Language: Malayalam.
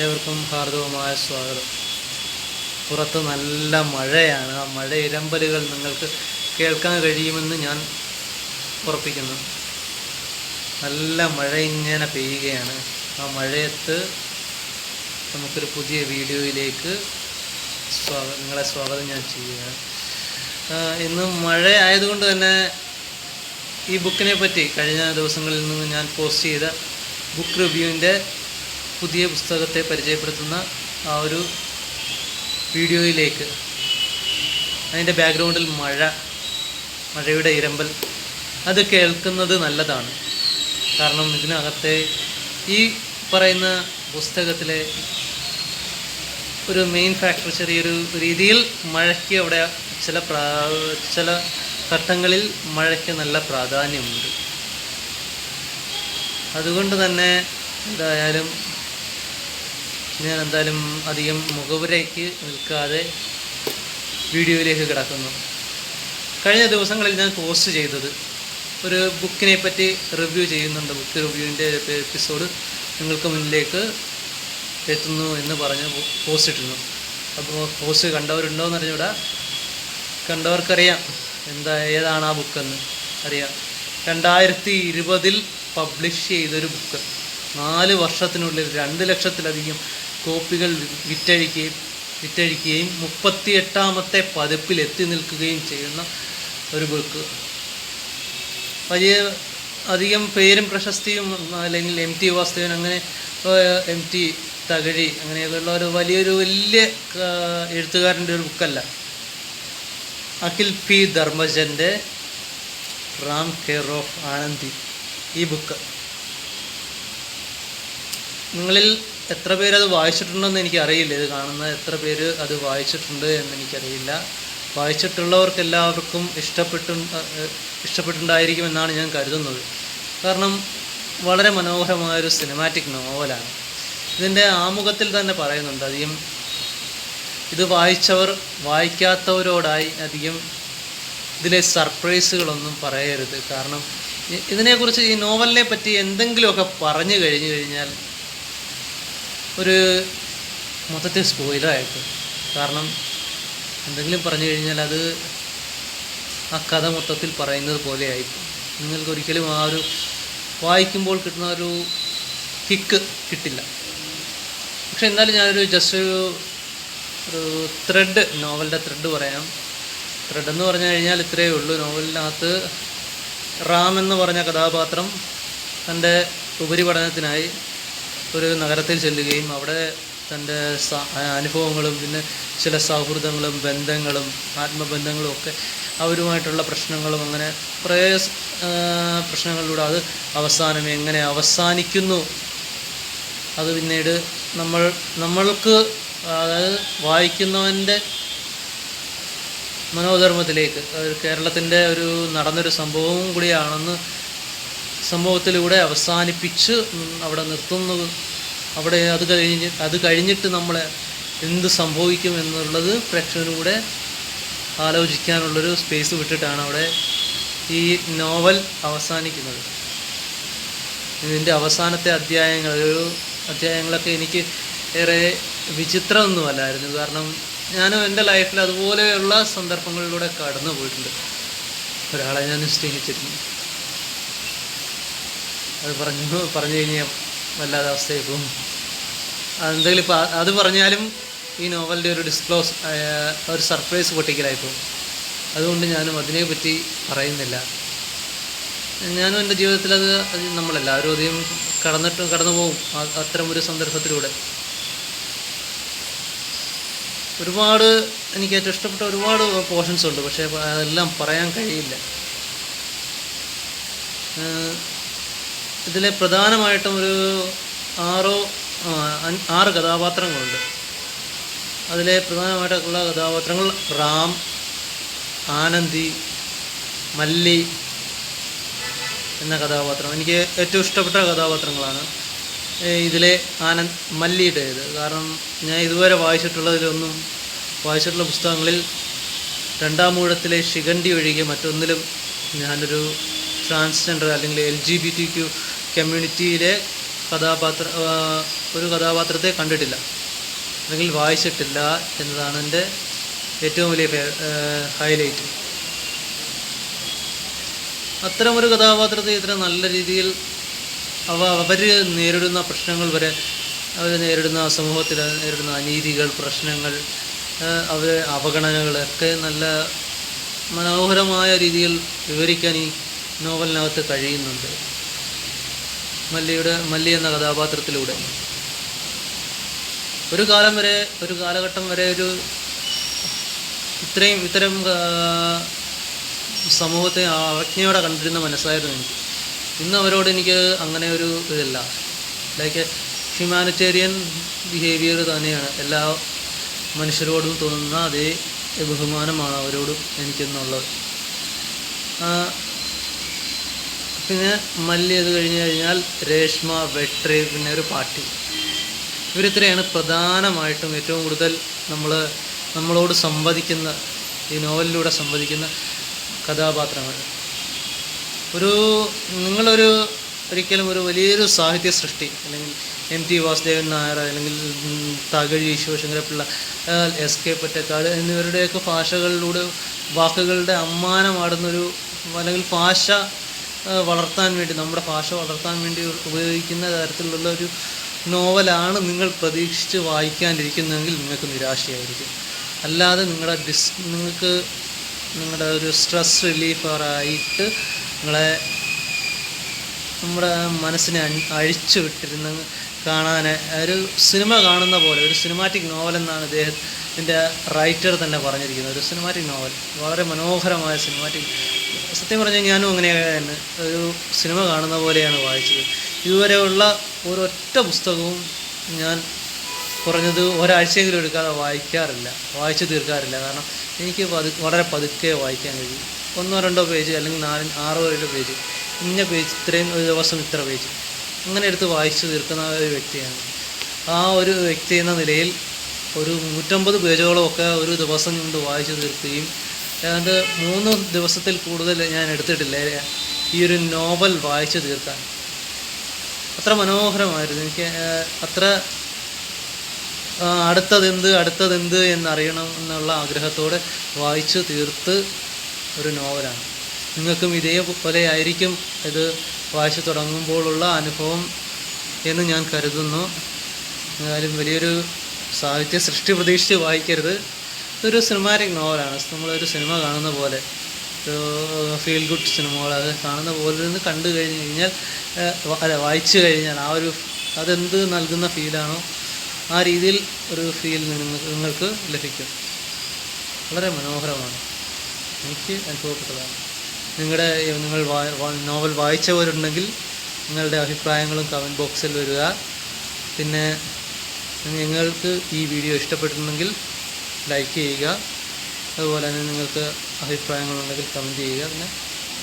ഏവർക്കും ഹാർദവമായ സ്വാഗതം. പുറത്ത് നല്ല മഴയാണ്. ആ മഴ ഇരമ്പലുകൾ നിങ്ങൾക്ക് കേൾക്കാൻ കഴിയുമെന്ന് ഞാൻ ഉറപ്പിക്കുന്നു. നല്ല മഴ ഇങ്ങനെ പെയ്യുകയാണ്. ആ മഴയത്ത് നമുക്കൊരു പുതിയ വീഡിയോയിലേക്ക് സ്വാഗതം നിങ്ങളെ സ്വാഗതം ഞാൻ ചെയ്യുകയാണ്. ഇന്ന് മഴ ആയതുകൊണ്ട് തന്നെ ഈ ബുക്കിനെ പറ്റി കഴിഞ്ഞ ദിവസങ്ങളിൽ നിന്ന് ഞാൻ പോസ്റ്റ് ചെയ്ത ബുക്ക് റിവ്യൂവിന്റെ പുതിയ പുസ്തകത്തെ പരിചയപ്പെടുത്തുന്ന ആ ഒരു വീഡിയോയിലേക്ക്. അതിന്റെ ബാക്ക്ഗ്രൗണ്ടിൽ മഴ മഴയുടെ ഇരമ്പൽ അത് കേൾക്കുന്നത് നല്ലതാണ്. കാരണം ഇതിനകത്തെ ഈ പറയുന്ന പുസ്തകത്തിലെ ഒരു മെയിൻ ഫാക്ടർ ചെറിയൊരു രീതിയിൽ മഴയ്ക്ക് അവിടെ ചില പ്രാ ചില ഘട്ടങ്ങളിൽ മഴയ്ക്ക് നല്ല പ്രാധാന്യമുണ്ട്. അതുകൊണ്ട് തന്നെ എന്തായാലും ഞാൻ എന്തായാലും അധികം മുഖവുരയ്ക്ക് നിൽക്കാതെ വീഡിയോയിലേക്ക് കിടക്കുന്നു. കഴിഞ്ഞ ദിവസങ്ങളിൽ ഞാൻ പോസ്റ്റ് ചെയ്തത് ഒരു ബുക്കിനെ പറ്റി റിവ്യൂ ചെയ്യുന്നുണ്ട്. ബുക്ക് റിവ്യൂവിന്റെ എപ്പിസോഡ് നിങ്ങൾക്ക് മുന്നിലേക്ക് എത്തുന്നു എന്ന് പറഞ്ഞ് പോസ്റ്റ് ഇട്ടിരുന്നു അപ്പോൾ പോസ്റ്റ് കണ്ടവരുണ്ടോ എന്ന് അറിഞ്ഞൂടാ. കണ്ടവർക്കറിയാം എന്താ ഏതാണ് ആ ബുക്കെന്ന്. അറിയാം. രണ്ടായിരത്തി ഇരുപതിൽ പബ്ലിഷ് ചെയ്തൊരു ബുക്ക്. നാല് വർഷത്തിനുള്ളിൽ രണ്ട് ലക്ഷത്തിലധികം കോപ്പികൾ വിറ്റഴിക്കുകയും വിറ്റഴിക്കുകയും മുപ്പത്തിയെട്ടാമത്തെ പതിപ്പിൽ എത്തി നിൽക്കുകയും ചെയ്യുന്ന ഒരു ബുക്ക്. വലിയ അധികം പേരും പ്രശസ്തിയും അല്ലെങ്കിൽ എം ടി വാസുദേവൻ അങ്ങനെ എം ടി തകഴി അങ്ങനെയൊക്കെയുള്ള ഒരു വലിയൊരു വലിയ എഴുത്തുകാരന്റെ ഒരു ബുക്കല്ല. അഖിൽ പി ധർമ്മജന്റെ റാം കെയർ ഓഫ് ആനന്ദി. ഈ ബുക്ക്. നിങ്ങളിൽ എത്ര പേര് അത് വായിച്ചിട്ടുണ്ടെന്ന് എനിക്കറിയില്ല. ഇത് കാണുന്ന എത്ര പേര് അത് വായിച്ചിട്ടുണ്ട് എന്ന് എനിക്കറിയില്ല. വായിച്ചിട്ടുള്ളവർക്ക് എല്ലാവർക്കും ഇഷ്ടപ്പെട്ടു ഇഷ്ടപ്പെട്ടിട്ടുണ്ടായിരിക്കും എന്നാണ് ഞാൻ കരുതുന്നത്. കാരണം വളരെ മനോഹരമായൊരു സിനിമാറ്റിക് നോവലാണ് ഇതിന്റെ ആമുഖത്തിൽ തന്നെ പറയുന്നുണ്ട് അധികം ഇത് വായിച്ചവർ വായിക്കാത്തവരോടായി അധികം ഇതിലെ സർപ്രൈസുകളൊന്നും പറയരുത്. കാരണം ഇതിനെക്കുറിച്ച് ഈ നോവലിനെ പറ്റി എന്തെങ്കിലുമൊക്കെ പറഞ്ഞു കഴിഞ്ഞു കഴിഞ്ഞാൽ ഒരു മൊത്തത്തിൽ സ്പോയിലായിട്ട് കാരണം എന്തെങ്കിലും പറഞ്ഞു കഴിഞ്ഞാൽ അത് ആ കഥ മൊത്തത്തിൽ പറയുന്നത് പോലെയായി നിങ്ങൾക്ക് ഒരിക്കലും ആ ഒരു വായിക്കുമ്പോൾ കിട്ടുന്ന ഒരു കിക്ക് കിട്ടില്ല. പക്ഷെ എന്നാലും ഞാനൊരു ജസ്റ്റ് ഒരു ഒരു ത്രെഡ് നോവലിന്റെ ത്രെഡ് പറയാം. ത്രെഡ് എന്ന് പറഞ്ഞു കഴിഞ്ഞാൽ ഇത്രയേ ഉള്ളൂ. നോവലിനകത്ത് റാം എന്ന് പറഞ്ഞ കഥാപാത്രം തന്റെ ഉപരിപഠനത്തിനായി ഒരു നഗരത്തിൽ ചെല്ലുകയും അവിടെ തന്റെ അനുഭവങ്ങളും പിന്നെ ചില സൗഹൃദങ്ങളും ബന്ധങ്ങളും ആത്മബന്ധങ്ങളും ഒക്കെ അവരുമായിട്ടുള്ള പ്രശ്നങ്ങളും അങ്ങനെ കുറേ പ്രശ്നങ്ങളിലൂടെ അത് അവസാനം എങ്ങനെ അവസാനിക്കുന്നു? അത് പിന്നീട് നമ്മൾ നമ്മൾക്ക് അതായത് വായിക്കുന്നവന്റെ മനോധർമ്മത്തിലേക്ക് കേരളത്തിന്റെ ഒരു നടന്നൊരു സംഭവവും കൂടിയാണെന്ന് സംഭവത്തിലൂടെ അവസാനിപ്പിച്ച് അവിടെ നിർത്തുന്നത്. അവിടെ അത് കഴിഞ്ഞ് അത് കഴിഞ്ഞിട്ട് നമ്മളെ എന്ത് സംഭവിക്കും എന്നുള്ളത് പ്രേക്ഷകനൂടെ ആലോചിക്കാനുള്ളൊരു സ്പേസ് വിട്ടിട്ടാണ് അവിടെ ഈ നോവൽ അവസാനിക്കുന്നത്. ഇതിന്റെ അവസാനത്തെ അധ്യായങ്ങൾ ഒരു അധ്യായങ്ങളൊക്കെ എനിക്ക് ഏറെ വിചിത്രമൊന്നുമല്ലായിരുന്നു. കാരണം ഞാനും എന്റെ ലൈഫിൽ അതുപോലെയുള്ള സന്ദർഭങ്ങളിലൂടെ കടന്നു പോയിട്ടുണ്ട് ഒരാളെ ഞാൻ സ്നേഹിച്ചിരുന്നു അത് പറഞ്ഞു പറഞ്ഞു കഴിഞ്ഞാൽ വല്ലാതെ അവസ്ഥയായി പോകും. അതെന്തെങ്കിലും ഇപ്പോൾ അത് പറഞ്ഞാലും ഈ നോവലിന്റെ ഒരു ഡിസ്ക്ലോസ് ഒരു സർപ്രൈസ് പൊട്ടിക്കലായി പോകും. അതുകൊണ്ട് ഞാനും അതിനെപ്പറ്റി പറയുന്നില്ല. ഞാനും എന്റെ ജീവിതത്തിൽ അത് നമ്മളെല്ലാവരും അധികം കടന്നിട്ട് കടന്നു പോകും അത്തരം ഒരു സന്ദർഭത്തിലൂടെ. ഒരുപാട് എനിക്ക് ഏറ്റവും ഇഷ്ടപ്പെട്ട ഒരുപാട് പോർഷൻസ് ഉണ്ട് പക്ഷേ അതെല്ലാം പറയാൻ കഴിയില്ല. ഇതിലെ പ്രധാനമായിട്ടും ഒരു ആറോ ആറ് കഥാപാത്രങ്ങളുണ്ട്. അതിലെ പ്രധാനമായിട്ടുള്ള കഥാപാത്രങ്ങൾ റാം ആനന്ദി മല്ലി എന്ന കഥാപാത്രം. എനിക്ക് ഏറ്റവും ഇഷ്ടപ്പെട്ട കഥാപാത്രങ്ങളാണ്. ഇതിലെ ആനന്ദ് മല്ലിയുടേത്. കാരണം ഞാൻ ഇതുവരെ വായിച്ചിട്ടുള്ളതിലൊന്നും വായിച്ചിട്ടുള്ള പുസ്തകങ്ങളിൽ രണ്ടാം മൂഴത്തിലെ ശിഖണ്ഡി ഒഴികെ മറ്റൊന്നിലും ഞാനൊരു ട്രാൻസ്ജെൻഡർ അല്ലെങ്കിൽ L G B T Q കമ്മ്യൂണിറ്റിയിലെ കഥാപാത്ര ഒരു കഥാപാത്രത്തെ കണ്ടിട്ടില്ല. അല്ലെങ്കിൽ വായിച്ചിട്ടില്ല എന്നതാണ് എന്റെ ഏറ്റവും വലിയ ഹൈലൈറ്റ് അത്തരമൊരു കഥാപാത്രത്തെ ഇത്ര നല്ല രീതിയിൽ അവ അവർ നേരിടുന്ന പ്രശ്നങ്ങൾ വരെ അവർ നേരിടുന്ന സമൂഹത്തിൽ നേരിടുന്ന അനീതികൾ പ്രശ്നങ്ങൾ അവർ അവഗണനകളൊക്കെ നല്ല മനോഹരമായ രീതിയിൽ വിവരിക്കാൻ ഈ നോവലിനകത്ത് കഴിയുന്നുണ്ട്. മല്ലിയുടെ മല്ലി എന്ന കഥാപാത്രത്തിലൂടെ. ഒരു കാലം വരെ ഒരു കാലഘട്ടം വരെ ഒരു ഇത്രയും ഇത്തരം സമൂഹത്തെ അവജ്ഞയോടെ കണ്ടിരുന്ന മനസ്സായിരുന്നു എനിക്ക്. ഇന്ന് അവരോട് എനിക്ക് അങ്ങനെ ഒരു ഇതില്ല. ലൈക്ക് ഹ്യൂമാനിറ്റേറിയൻ ബിഹേവിയർ തന്നെയാണ്. എല്ലാ മനുഷ്യരോടും തോന്നുന്ന അതേ ബഹുമാനമാണ് അവരോടും എനിക്കെന്നുള്ളത്. പിന്നെ മല്ലി അത് കഴിഞ്ഞ് കഴിഞ്ഞാൽ രേഷ്മ വെട്രി പിന്നെ ഒരു പാട്ടി. ഇവരിത്രയാണ് പ്രധാനമായിട്ടും ഏറ്റവും കൂടുതൽ നമ്മൾ നമ്മളോട് സംവദിക്കുന്ന ഈ നോവലിലൂടെ സംവദിക്കുന്ന കഥാപാത്രങ്ങൾ. ഒരു നിങ്ങളൊരു ഒരിക്കലും ഒരു വലിയൊരു സാഹിത്യ സൃഷ്ടി അല്ലെങ്കിൽ എം ടി വാസുദേവൻ നായർ അല്ലെങ്കിൽ തകഴി ശിവശങ്കരപിള്ള എസ് കെ പൊറ്റക്കാട് എന്നിവരുടെയൊക്കെ ഭാഷകളിലൂടെ വാക്കുകളുടെ അമ്മാനമാടുന്നൊരു അല്ലെങ്കിൽ ഭാഷ വളർത്താൻ വേണ്ടി നമ്മുടെ ഭാഷ വളർത്താൻ വേണ്ടി ഉപയോഗിക്കുന്ന തരത്തിലുള്ള ഒരു നോവലാണ് നിങ്ങൾ പ്രതീക്ഷിച്ച് വായിക്കാനിരിക്കുന്നതെങ്കിൽ നിങ്ങൾക്ക് നിരാശയായിരിക്കും. അല്ലാതെ നിങ്ങളുടെ ഡിസ് നിങ്ങൾക്ക് നിങ്ങളുടെ ഒരു സ്ട്രെസ് റിലീഫറായിട്ട് നിങ്ങളെ നമ്മുടെ മനസ്സിനെ അഴി- അഴിച്ചു വിട്ടിരുന്ന കാണാൻ ഒരു സിനിമ കാണുന്ന പോലെ ഒരു സിനിമാറ്റിക് നോവൽ എന്നാണ് ഇദ്ദേഹത്തിന്റെ റൈറ്റർ തന്നെ പറഞ്ഞിരിക്കുന്നത് ഒരു സിനിമാറ്റിക് നോവൽ വളരെ മനോഹരമായ സിനിമാറ്റിക് സത്യം പറഞ്ഞാൽ ഞാനും അങ്ങനെയാണ് ഒരു സിനിമ കാണുന്ന പോലെയാണ് വായിച്ചത്. ഇതുവരെയുള്ള ഒരൊറ്റ പുസ്തകവും ഞാൻ കുറഞ്ഞത് ഒരാഴ്ചയെങ്കിലും എടുക്കാതെ വായിക്കാറില്ല. വായിച്ചു തീർക്കാറില്ല. കാരണം എനിക്ക് പതു വളരെ പതുക്കെ വായിക്കാൻ കഴിയും. ഒന്നോ രണ്ടോ പേജ് അല്ലെങ്കിൽ നാല് ആറോ ഏഴോ പേജ് ഇന്ന പേജ് ഇത്രയും ഒരു ദിവസം ഇത്ര പേജ് അങ്ങനെ എടുത്ത് വായിച്ചു തീർക്കുന്ന ഒരു വ്യക്തിയാണ്. ആ ഒരു വ്യക്തി എന്ന നിലയിൽ ഒരു നൂറ്റമ്പത് പേജുകളൊക്കെ ഒരു ദിവസം കൊണ്ട് വായിച്ചു തീർക്കുകയും ഏതാണ്ട് മൂന്ന് ദിവസത്തിൽ കൂടുതൽ ഞാൻ എടുത്തിട്ടില്ല. ഈ ഒരു നോവൽ വായിച്ചു തീർക്കാൻ. അത്ര മനോഹരമായിരുന്നു. എനിക്ക് അത്ര അടുത്തതെന്ത് അടുത്തതെന്ത് എന്നറിയണം എന്നുള്ള ആഗ്രഹത്തോടെ വായിച്ചു തീർത്ത് ഒരു നോവലാണ്. നിങ്ങൾക്കും ഇതേപോലെ ആയിരിക്കും ഇത് വായിച്ചു തുടങ്ങുമ്പോഴുള്ള അനുഭവം എന്ന് ഞാൻ കരുതുന്നു. എന്നാലും വലിയൊരു സാഹിത്യ സൃഷ്ടി പ്രതീക്ഷിച്ച് വായിക്കരുത്. ഇതൊരു സിനിമാറ്റിക് നോവലാണ് നമ്മളൊരു സിനിമ കാണുന്ന പോലെ. ഒരു ഫീൽ ഗുഡ് സിനിമകൾ അത് കാണുന്ന പോലെ നിന്ന് കണ്ടു കഴിഞ്ഞ് കഴിഞ്ഞാൽ അല്ല വായിച്ചു കഴിഞ്ഞാൽ ആ ഒരു അതെന്ത് നൽകുന്ന ഫീലാണോ ആ രീതിയിൽ ഒരു ഫീൽ നിങ്ങൾക്ക് ലഭിക്കും. വളരെ മനോഹരമാണ്. എനിക്ക് അനുഭവപ്പെട്ടതാണ്. നിങ്ങളുടെ നിങ്ങൾ നോവൽ വായിച്ചവരുണ്ടെങ്കിൽ നിങ്ങളുടെ അഭിപ്രായങ്ങളും കമന്റ് ബോക്സിൽ വരിക. പിന്നെ നിങ്ങൾക്ക് ഈ വീഡിയോ ഇഷ്ടപ്പെട്ടിട്ടുണ്ടെങ്കിൽ ലൈക്ക് ചെയ്യുക. അതുപോലെ തന്നെ നിങ്ങൾക്ക് അഭിപ്രായങ്ങളുണ്ടെങ്കിൽ കമന്റ് ചെയ്യുക. പിന്നെ